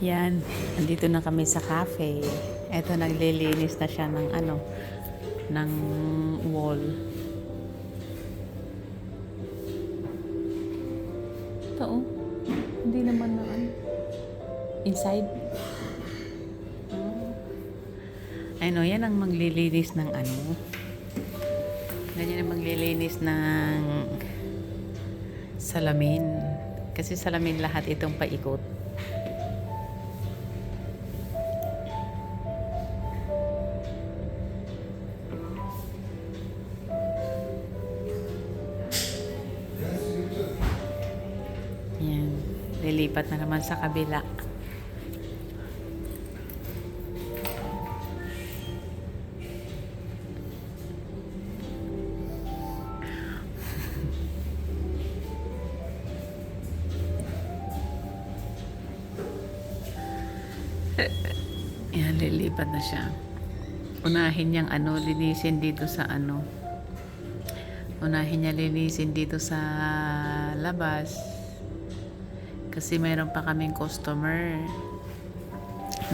Yan, andito na kami sa cafe. Eto, naglilinis na siya ng ano, ng wall. Ito oh, hindi naman na ano. Inside. Ano, yan ang maglilinis ng ano. Ganyan ang maglilinis ng salamin. Kasi salamin lahat itong paikot. Lilipat na naman sa kabila. Yan, lilipat na siya. Unahin niyang ano, linisin dito sa ano. Unahin niya linisin dito sa labas. Kasi mayroon pa kaming customer.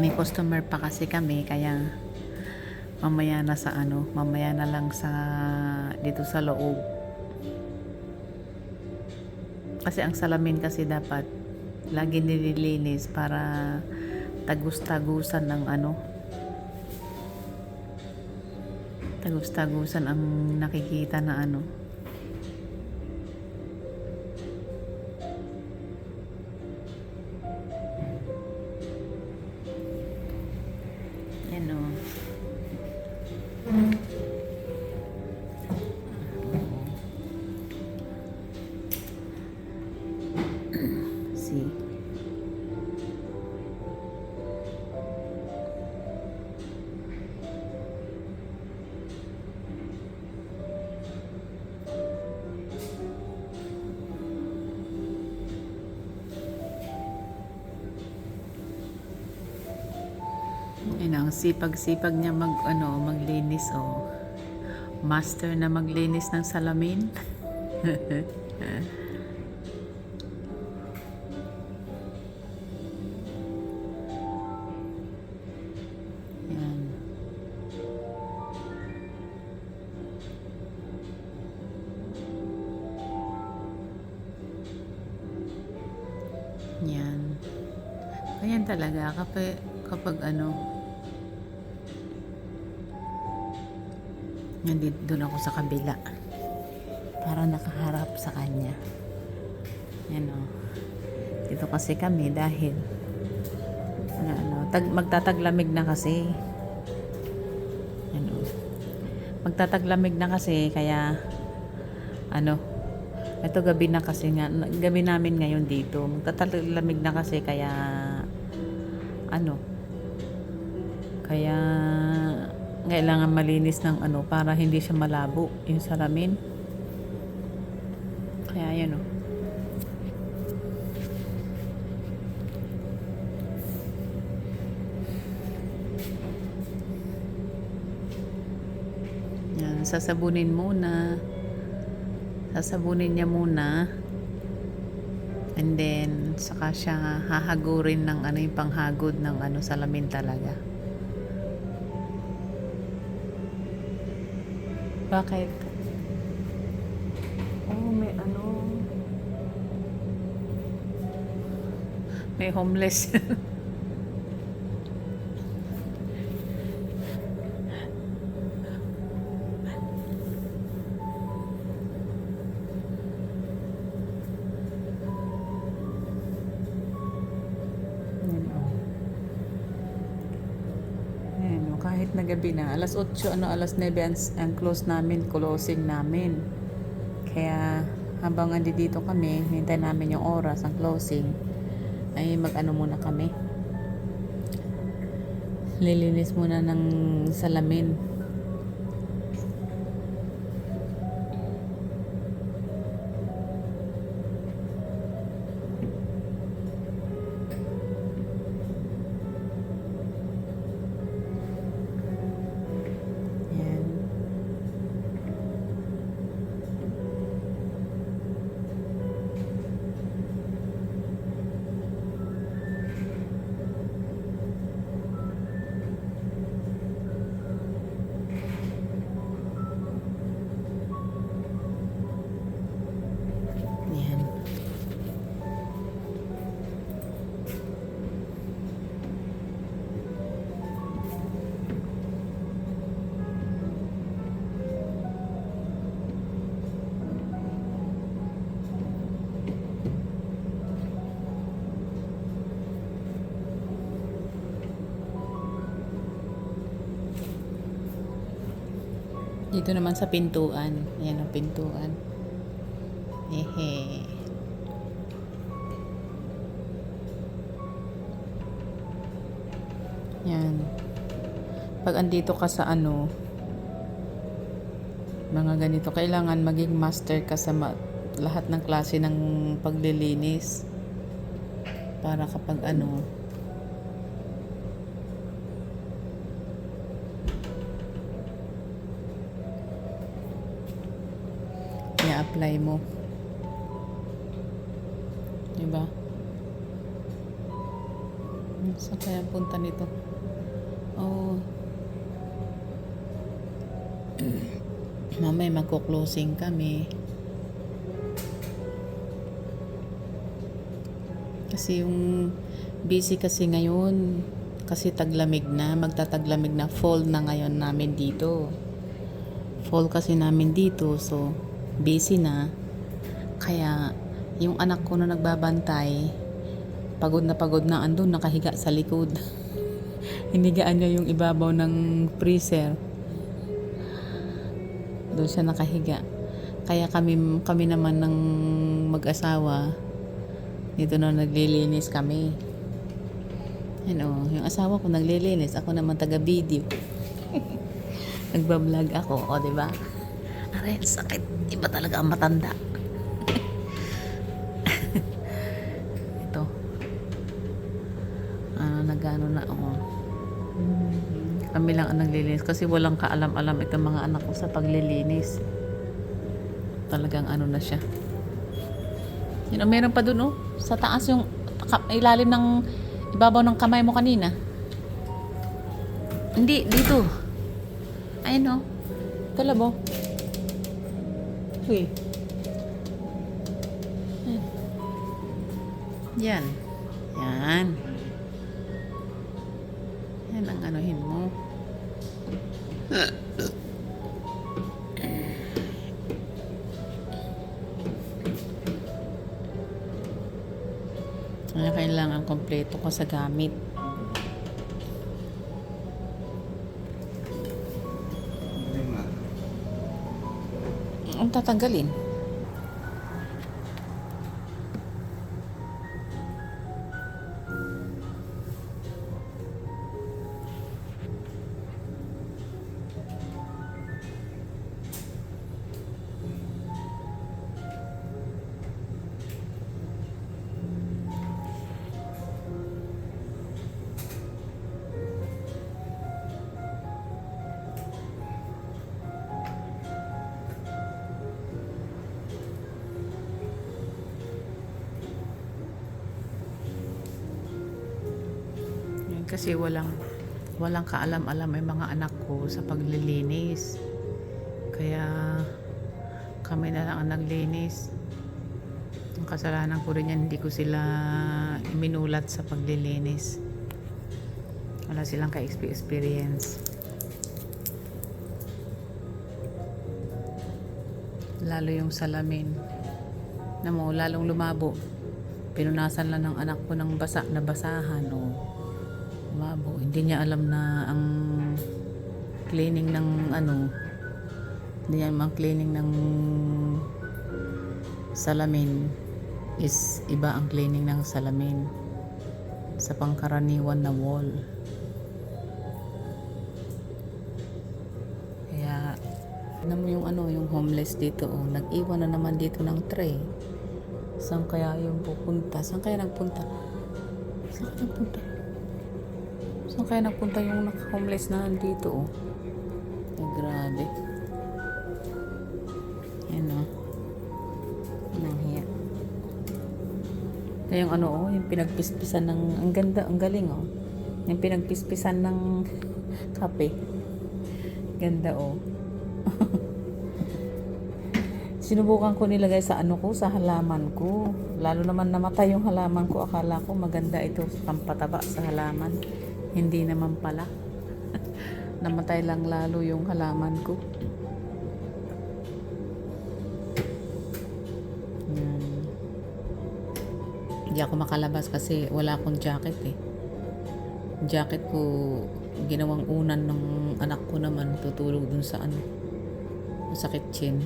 May customer pa kasi kami, kaya mamaya na sa ano, mamaya na lang sa dito sa loob. Kasi ang salamin kasi dapat lagi nililinis para tagus-tagusan ng ano tagus-tagusan ang nakikita na ano see Yun ang sipag-sipag niya mag ano, maglinis oh. Master na maglinis ng salamin. talaga kapag, kapag ano, nandito doon ako sa kabila. Para nakaharap sa kanya. Yan o. Dito kasi kami dahil ano, ano tag, magtataglamig na kasi. Yan o. Magtataglamig na kasi kaya ano ito gabi na kasi nga gabi namin ngayon dito. Magtataglamig na kasi kaya ano kaya kailangan malinis ng ano para hindi siya malabo yung salamin. Kaya yan o. Yan, sasabunin muna. Sasabunin niya muna. And then, saka siya hahagurin ng ano yung panghagod ng ano salamin talaga. Bakit? Oh, may ano. May homeless. alas 8, ano, alas 9 ang, ang close namin, closing namin. Kaya habang andi dito kami, hintay namin yung oras ang closing, ay mag-ano muna kami. Lilinis muna ng salamin. Dito naman sa pintuan. Ayan ang pintuan. Hehe. Yan. Pag andito ka sa ano, mga ganito, kailangan maging master ka sa ma- lahat ng klase ng paglilinis. Para kapag ano, i-apply mo. Diba? Saan kaya punta nito? Oh. Mamaya magko-closing kami. Kasi yung busy kasi ngayon, kasi taglamig na, magtataglamig na, fall na ngayon namin dito. Fall kasi namin dito, so busy na. Kaya yung anak ko na nagbabantay, pagod na pagod na andun, nakahiga sa likod. Hinigaan niya yung ibabaw ng freezer. Doon siya nakahiga. Kaya kami, kami naman ng mag-asawa, dito na naglilinis kami. Ano, yung asawa ko naglilinis, ako naman taga-video. Nagbablog ako, o, di ba? Aray, sakit. Iba talaga ang matanda. Ito. Ano, nagano na ako. Kami lang ang naglilinis kasi walang kaalam-alam itong mga anak ko sa paglilinis. Talagang ano na siya. Yun, oh, meron pa dun, oh. Sa taas yung ilalim ng ibabaw ng kamay mo kanina. Hindi, dito. Ayun, oh. Kalabo. Uy. Yan. Yan. Yan ang anuhin mo. Kaya kailangan kompleto ka sa gamit. Tatanggalin. Kasi walang walang kaalam-alam ay mga anak ko sa paglilinis. Kaya kami na lang ang naglinis. Ang kasalanan ko rin yan, hindi ko sila iminulat sa paglilinis. Wala silang ka-experience. Lalo yung salamin. Na mo, lalong lumabo. Pinunasan lang ng anak ko ng basa na basahan. O, lumabo. Hindi niya alam na ang cleaning ng ano, hindi niya ang cleaning ng salamin is iba ang cleaning ng salamin sa pangkaraniwan na wall. Kaya, alam mo yung ano, yung homeless dito, oh, nag-iwan na naman dito ng tray. Saan kaya yung pupunta? Saan kaya nagpunta? Saan kaya nagpunta? Saan kaya nagpunta yung naka-homeless na nandito, oh? Ay, grabe. Yan, oh. Nang hiya. Kaya yung ano, oh, yung pinagpispisan ng, ang ganda, ang galing, oh. Yung pinagpispisan ng kape. Ganda, oh. Sinubukan ko nilagay sa ano ko, sa halaman ko. Lalo naman namatay yung halaman ko. Akala ko maganda ito pampataba sa halaman. Hindi naman pala. namatay lang lalo yung halaman ko. Yan. Hindi ako makalabas kasi wala akong jacket eh. Jacket ko ginawang unan ng anak ko naman tutulog dun sa ano Masakit chin.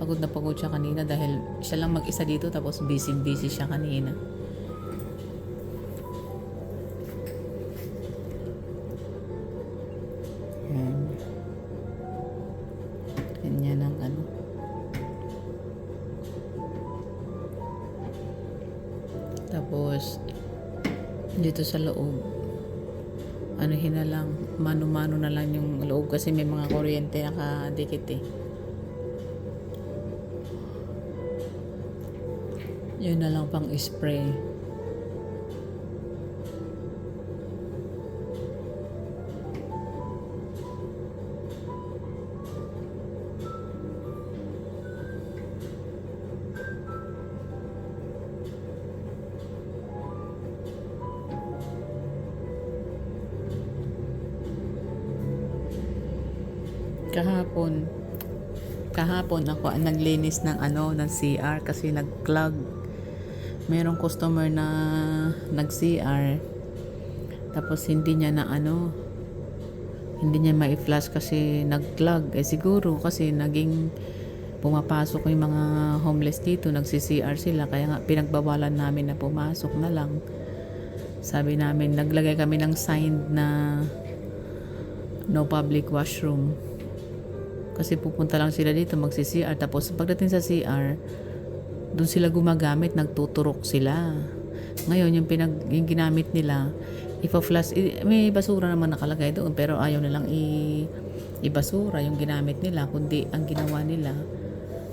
Pagod na pagod siya kanina dahil siya lang mag-isa dito tapos busy-busy siya kanina. Dito sa loob, ano na lang, mano-mano na lang yung loob kasi may mga kuryente nakadikit eh. Yun na lang pang spray. Kahapon, kahapon ako ang naglinis ng ano, ng CR kasi nag-clog. Merong customer na nag-CR tapos hindi niya na ano hindi niya ma-flash kasi nag-clog. Eh siguro kasi naging pumapasok yung mga homeless dito, nagsi-CR sila kaya nga pinagbawalan namin na pumasok na lang. Sabi namin, naglagay kami ng sign na no public washroom. Kasi pupunta lang sila dito magsi-CR tapos pagdating sa CR doon sila gumagamit nagtuturok sila. Ngayon yung pinag yung ginamit nila ipa-flush i- may basura naman nakalagay doon pero ayaw nilang i ibasura yung ginamit nila kundi ang ginawa nila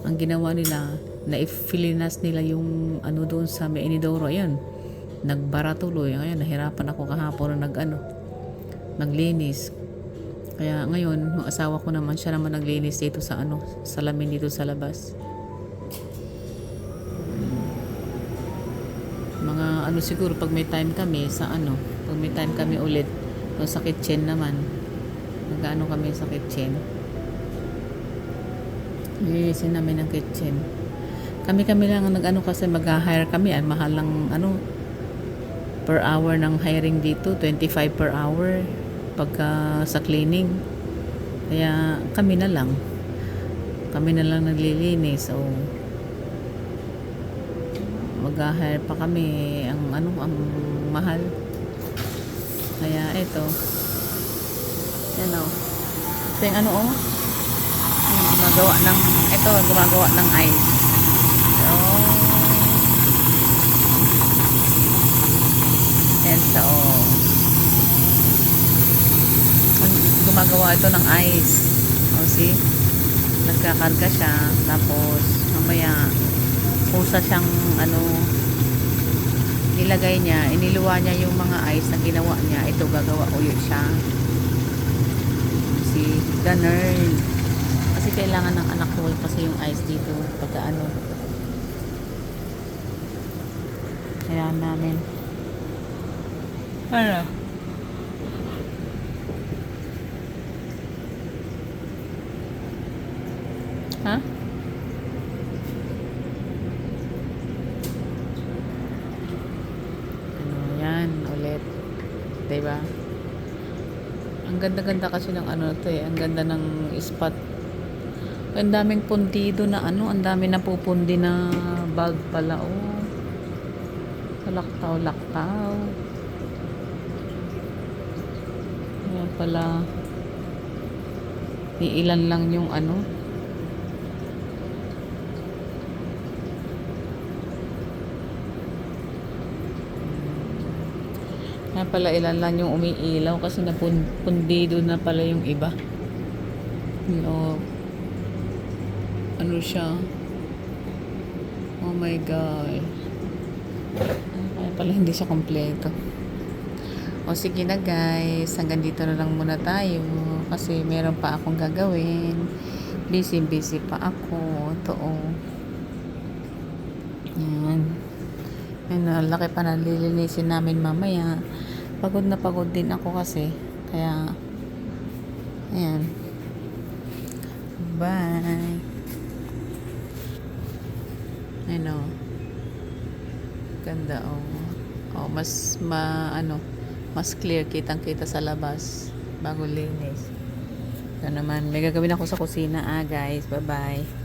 ang ginawa nila na ifilinas nila yung ano doon sa may inidoro. Ayun nagbara tuloy. Ngayon nahirapan ako kahapon na nag ano naglinis kaya ngayon, yung asawa ko naman, siya naman naglinis dito sa ano, salamin dito sa labas. Mga ano siguro, pag may time kami sa ano, pag may time kami ulit, o sa kitchen naman, nag-ano kami sa kitchen. Lilisin namin ang kitchen. Kami-kami lang ang nag-ano kasi mag-hire kami, ang mahal ng ano, per hour ng hiring dito, 25 per hour pagka sa cleaning. Kaya kami na lang. Kami na lang naglilinis. So, mag-hire pa kami ang ano, ang mahal. Kaya ito. Yan o. Ito yung ano o. Yung gumagawa ng, ito, gumagawa ng ice. So, yan sa o. gumagawa ito ng ice. O, see? Nagkakarga siya. Tapos, mamaya, pusa siyang, ano, nilagay niya, iniluwa niya yung mga ice na ginawa niya. Ito, gagawa ulit siya. See? Ganun. Kasi kailangan ng anak ko kasi yung ice dito. Pagka ano. Kaya namin. Ano? Ha? Ano yan ulit. 'Di ba? Ang ganda-ganda kasi ng ano to eh. Ang ganda ng spot. Ang daming pundido na ano. Ang dami na pupundi na bag pala. Oh. Laktaw-laktaw. Kaya pala. Iilan lang yung ano. Kaya pala ilan lang yung umiilaw kasi napundido na pala yung iba. No. Ano siya? Oh my God. Kaya pala hindi siya kompleto. O sige na guys, hanggang dito na lang muna tayo kasi meron pa akong gagawin. Busy busy pa ako. Ito oh. Yan. Yan, ang laki pa na lilinisin namin mamaya. Pagod na pagod din ako kasi. Kaya, ayan. Bye. Ano. Ganda, oh. Oh, mas, ma, ano, mas clear kitang kita sa labas bago linis. Ito naman, may gagawin ako sa kusina ah guys. Bye-bye.